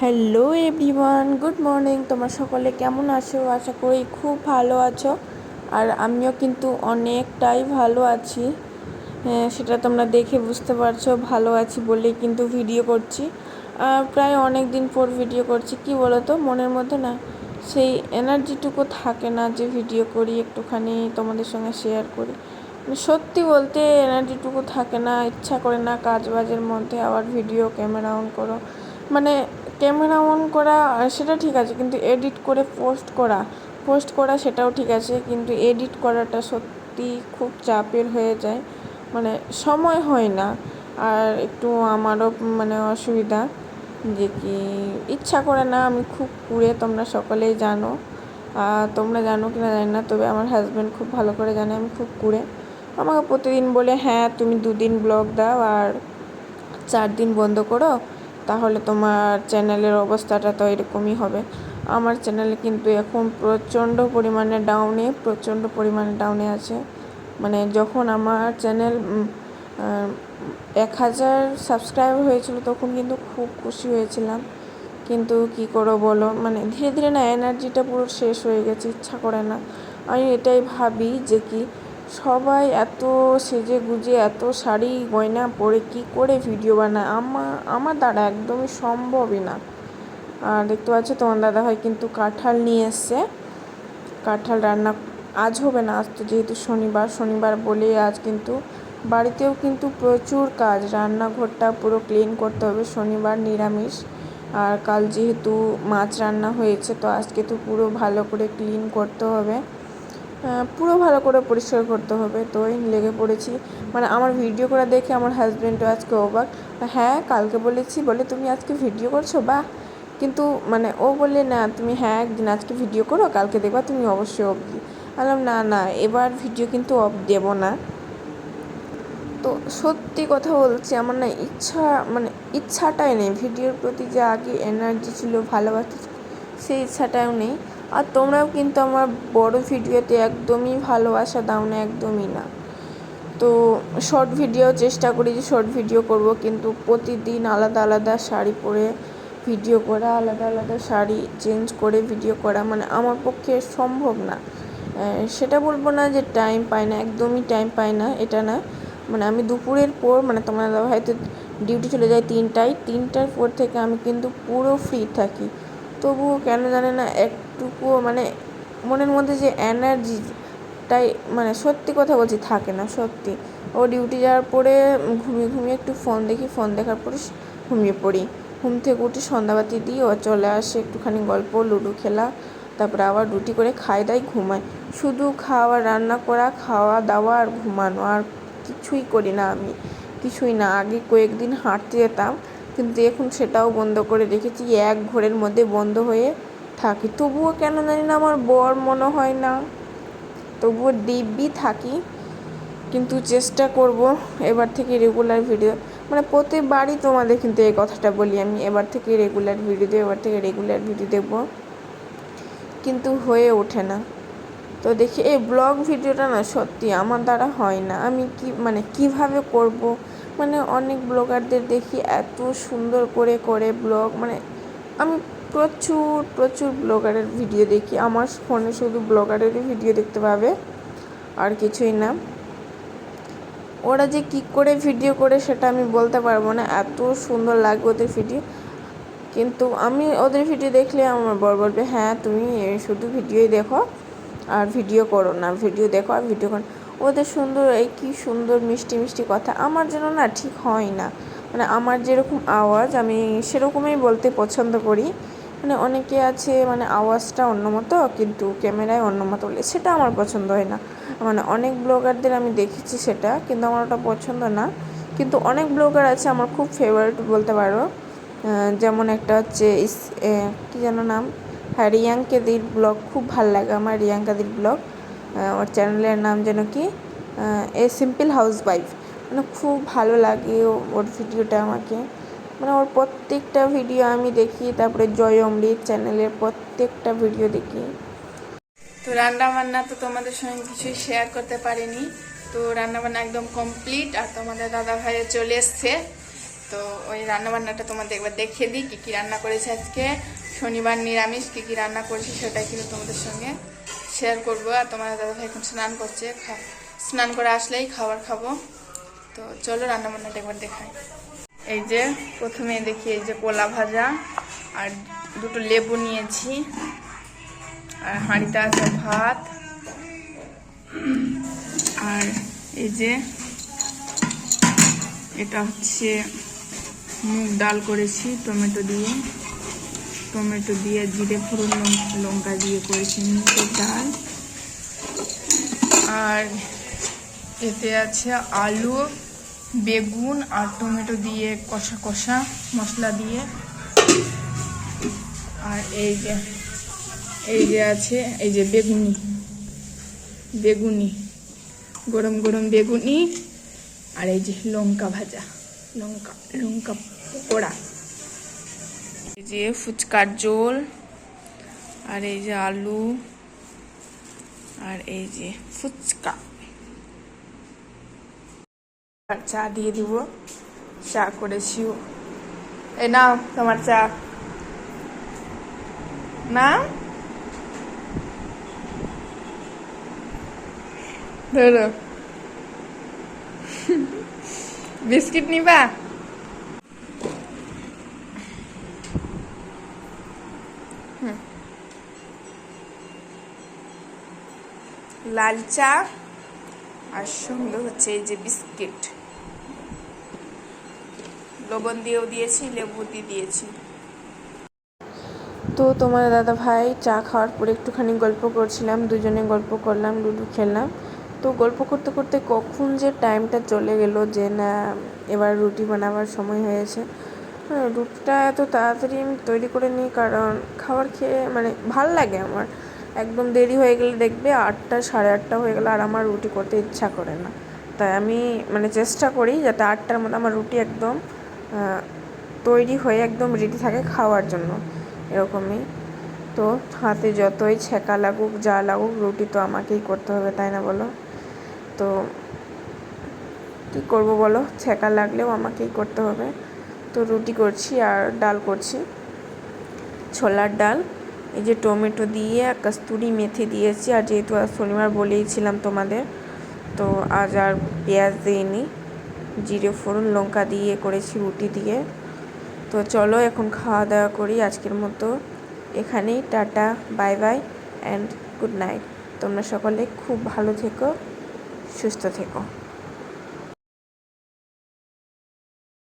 Hello everyone good morning. তোমরা সকলে কেমন আছো? আশা করি খুব ভালো আছো। আর আমিও কিন্তু অনেকটাই ভালো আছি। হ্যাঁ, সেটা তোমরা দেখে বুঝতে পারছ ভালো আছি বলেই কিন্তু ভিডিও করছি। আর প্রায় অনেক দিন পর ভিডিও করছি কি বলো তো মনের মধ্যে না সেই এনার্জিটুকু থাকে না যে ভিডিও করি একটুখানি তোমাদের সঙ্গে শেয়ার করি। মানে সত্যি বলতে এনার্জিটুকু থাকে না ইচ্ছা করে না কাজ বাজের মধ্যে আবার ভিডিও ক্যামেরা অন করো। মানে ক্যামেরা অন করা সেটা ঠিক আছে, কিন্তু এডিট করে পোস্ট করা পোস্ট করা সেটাও ঠিক আছে, কিন্তু এডিট করাটা সত্যি খুব চাপের হয়ে যায়। মানে সময় হয় না, আর একটু আমারও মানে অসুবিধা যে কি, ইচ্ছা করে না, আমি খুব কুড়ে তোমরা সকলেই জানো। তোমরা জানো কি না জানি না, তবে আমার হাজব্যান্ড খুব ভালো করে জানে, আমি খুব কুড়ে আমাকে প্রতিদিন বলে হ্যাঁ তুমি দুদিন ব্লগ দাও, আর চার দিন বন্ধ করো। তাহলে তোমার চ্যানেলের অবস্থাটা তো এরকমই হবে। আমার চ্যানেলে কিন্তু এখন প্রচণ্ড পরিমাণে ডাউনে প্রচণ্ড পরিমাণে ডাউনে আছে। মানে যখন আমার চ্যানেল এক হাজার সাবস্ক্রাইব হয়েছিল তখন কিন্তু খুব খুশি হয়েছিলাম। কিন্তু কি করো বলো? মানে ধীরে ধীরে না এনার্জিটা পুরো শেষ হয়ে গেছে, ইচ্ছা করে না। আমি এটাই ভাবি যে কি সবাই এত সেজে গুজে, এত শাড়ি, গয়না পরে কি করে ভিডিও বানায়? আমার আমার দ্বারা একদমই সম্ভবই না। আর দেখতে পাচ্ছ, তোমার দাদা ভাই কিন্তু কাঁঠাল নিয়ে এসছে। কাঁঠাল রান্না আজ হবে না, আজ তো যেহেতু শনিবার। শনিবার বলে আজ কিন্তু বাড়িতেও কিন্তু প্রচুর কাজ। রান্নাঘরটা পুরো ক্লিন করতে হবে, শনিবার নিরামিষ। আর কাল যেহেতু মাছ রান্না হয়েছে, তো আজকে তো পুরো ভালো করে ক্লিন করতে হবে। পুরো ভালো করে পরিষ্কার করতে হবে। তো লেগে পড়েছি। মানে আমার ভিডিও করা দেখে আমার হাজব্যান্ডও আজকে অবাক। হ্যাঁ কালকে বলেছি, বলে তুমি আজকে ভিডিও করছ? বা কিন্তু মানে ও বললে, না, তুমি হ্যাঁ একদিন আজকে ভিডিও করো, কালকে দেখবা, তুমি অবশ্যই অবধি। বললাম, না না, এবার ভিডিও কিন্তু অফ দেব না। তো সত্যি কথা বলছি, আমার না ইচ্ছা মানে ইচ্ছাটাই নেই। ভিডিওর প্রতি যে আগে এনার্জি ছিল, ভালোবাসা সেই ইচ্ছাটাও নেই। আর তোমরাও কিন্তু আমার বড় ভিডিওতে একদমই ভালোবাসা দাও না, একদমই না। তো শর্ট ভিডিও চেষ্টা করি যে শর্ট ভিডিও করব, কিন্তু প্রতিদিন আলাদা আলাদা শাড়ি পরে ভিডিও করা, আলাদা আলাদা শাড়ি চেঞ্জ করে ভিডিও করা মানে আমার পক্ষে সম্ভব না। সেটা বলব না যে টাইম পাই না, একদমই টাইম পাই না, এটা না। মানে আমি দুপুরের পর মানে তোমার হয়তো ডিউটি চলে যায় তিনটায়, তিনটার পর থেকে আমি কিন্তু পুরো ফ্রি থাকি। তবুও কেন জানে না একটুকুও মানে মনের মধ্যে যে এনার্জিটাই মানে সত্যি কথা বলছি থাকে না, সত্যি। ও ডিউটি যাওয়ার পরে ঘুমিয়ে ঘুমিয়ে একটু ফোন দেখি ফোন দেখার পরে ঘুমিয়ে পড়ি। ঘুম থেকে উঠে সন্ধ্যাবাতি দিই, ও চলে আসে একটুখানি গল্প, লুডো খেলা, তারপরে আবার রুটি করে খাই দাই ঘুমাই শুধু খাওয়া, রান্না করা, খাওয়া দাওয়া আর ঘুমানো, আর কিছুই করি না আমি। কিছুই না, আগে কয়েকদিন হাঁটতে যেতাম কিন্তু এখন সেটাও বন্ধ করে রেখেছি, এক ঘরের মধ্যে বন্ধ হয়ে থাকি। তবুও কেন জানি না আমার বর মনে হয় না। তবুও দিব্যি থাকি, কিন্তু চেষ্টা করব এবার থেকে রেগুলার ভিডিও মানে প্রতিবারই তোমাদের কিন্তু এই কথাটা বলি আমি, এবার থেকে রেগুলার ভিডিও দেবো, এবার থেকে রেগুলার ভিডিও দেব। কিন্তু হয়ে ওঠে না। তো দেখি, এই ব্লগ ভিডিওটা না সত্যি আমার দ্বারা হয় না। আমি কি মানে কীভাবে করব? মানে অনেক ব্লগারদের দেখি এত সুন্দর করে করে ব্লগ মানে আমি প্রচুর প্রচুর ব্লগারের ভিডিও দেখি। আমার ফোনে শুধু ব্লগারেরই ভিডিও দেখতে পাবে, আর কিছুই না। ওরা যে কী করে ভিডিও করে সেটা আমি বলতে পারব না। এত সুন্দর লাগবে ওদের ভিডিও। কিন্তু আমি ওদের ভিডিও দেখলে আমার বর বলবে হ্যাঁ তুমি শুধু ভিডিওই দেখো, আর ভিডিও করো না। ভিডিও দেখো আর ভিডিও করো ওদের সুন্দর, এই কী সুন্দর মিষ্টি মিষ্টি কথা। আমার জন্য না ঠিক হয় না। মানে আমার যেরকম আওয়াজ, আমি সেরকমই বলতে পছন্দ করি। মানে অনেকে আছে মানে আওয়াজটা অন্য মতো, কিন্তু ক্যামেরায় অন্য মতো সেটা আমার পছন্দ হয় না। মানে অনেক ব্লগারদের আমি দেখেছি সেটা, কিন্তু আমার ওটা পছন্দ না। কিন্তু অনেক ব্লগার আছে আমার খুব ফেভারিট বলতে পারো। যেমন একটা হচ্ছে কী যেন নাম? হ্যাঁ রিয়াঙ্কাদির ব্লগ খুব ভালো লাগে, আমার রিয়াঙ্কাদির ব্লগ ওর চ্যানেলের নাম যেন কি? এ সিম্পল হাউস ওয়াইফ মানে খুব ভালো লাগে ওর ভিডিওটা আমাকে। মানে ওর প্রত্যেকটা ভিডিও আমি দেখি, তারপরে জয় অমৃত চ্যানেলের প্রত্যেকটা ভিডিও দেখি। তো রান্না বান্না তো তোমাদের সঙ্গে কিছুই শেয়ার করতে পারিনি। তো রান্না বান্না একদম কমপ্লিট আর তোমাদের দাদা ভাইয়ে চলে এসছে। তো ওই রান্নাবান্নাটা তোমাদের একবার দেখিয়ে দিই, কী কী রান্না করেছে আজকে। শনিবার নিরামিষ, কী কী রান্না করেছি সেটাই কিন্তু তোমাদের সঙ্গে শেয়ার করব আর তোমার দাদা ভাই এখন স্নান করছে স্নান করে আসলেই খাবার খাব। তো চলো রান্না বান্নাটা একবার দেখাই। এই যে প্রথমে দেখি এই যে কলা ভাজা আর দুটো লেবু নিয়েছি আর হাঁড়িতে আছে ভাত। আর এই যে এটা হচ্ছে মুগ ডাল করেছি, টমেটো দিয়ে। টমেটো দিয়ে জিরে ফোড়ন লঙ্কা- দিয়ে করেছি মুগের ডাল। আর এতে আছে আলু, বেগুন আর টমেটো দিয়ে কষা কষা মশলা দিয়ে। আর এই যে এই যে আছে, এই যে বেগুনি বেগুনি, গরম গরম বেগুনি। আর এই যে লঙ্কা ভাজা, লঙ্কা লঙ্কা পকোড়া। যে ফুচকার জোল আর এই যে আলু, আর এই যে ফুচকা। আর চা দিয়ে দিব। চা করেছি। এই নাও তোমার চা। না ধরো। বিস্কিট নিবা? লাল চা আর সঙ্গে হচ্ছে এই যে বিস্কিট। লবণ দিয়েও দিয়েছি, লেবু দিয়ে দিয়েছি। তো তোমার দাদা ভাই চা খাওয়ার পরে একটুখানি গল্প করছিলাম, দুজনে গল্প করলাম, লুডো খেললাম। তো গল্প করতে করতে কখন যে টাইমটা চলে গেল যে না, এবার রুটি বানাবার সময় হয়েছে হ্যাঁ, রুটিটা এত তাড়াতাড়ি আমি তৈরি করে নিই কারণ খাবার খেয়ে মানে ভালো লাগে আমার। একদম দেরি হয়ে গেলে দেখবে আটটা সাড়ে আটটা হয়ে গেলে আর আমার রুটি করতে ইচ্ছা করে না। তাই আমি মানে চেষ্টা করি যাতে আটটার মধ্যে আমার রুটি একদম তৈরি হয়ে একদম রেডি থাকে খাওয়ার জন্য। এরকমই। তো হাতে যতই ছেঁকা লাগুক যা লাগুক রুটি তো আমাকেই করতে হবে তাই না বলো? তো কী করব বলো? ছেঁকা লাগলেও আমাকেই করতে হবে। তো রুটি করছি আর ডাল করছি। ছোলার ডাল, এই যে টমেটো দিয়ে আর কস্তুরি মেথি দিয়েছি। আর যেহেতু আজ শনিবার বলেইছিলাম তোমাদের, তো আজ আর পেঁয়াজ দিইনি, জিরে, ফোড়ন, লঙ্কা দিয়ে করেছি রুটি দিয়ে। তো চলো এখন খাওয়া দাওয়া করি আজকের মতো। এখানেই tata, bye bye and good night তোমরা সকলে খুব ভালো থেকো, সুস্থ থেকো।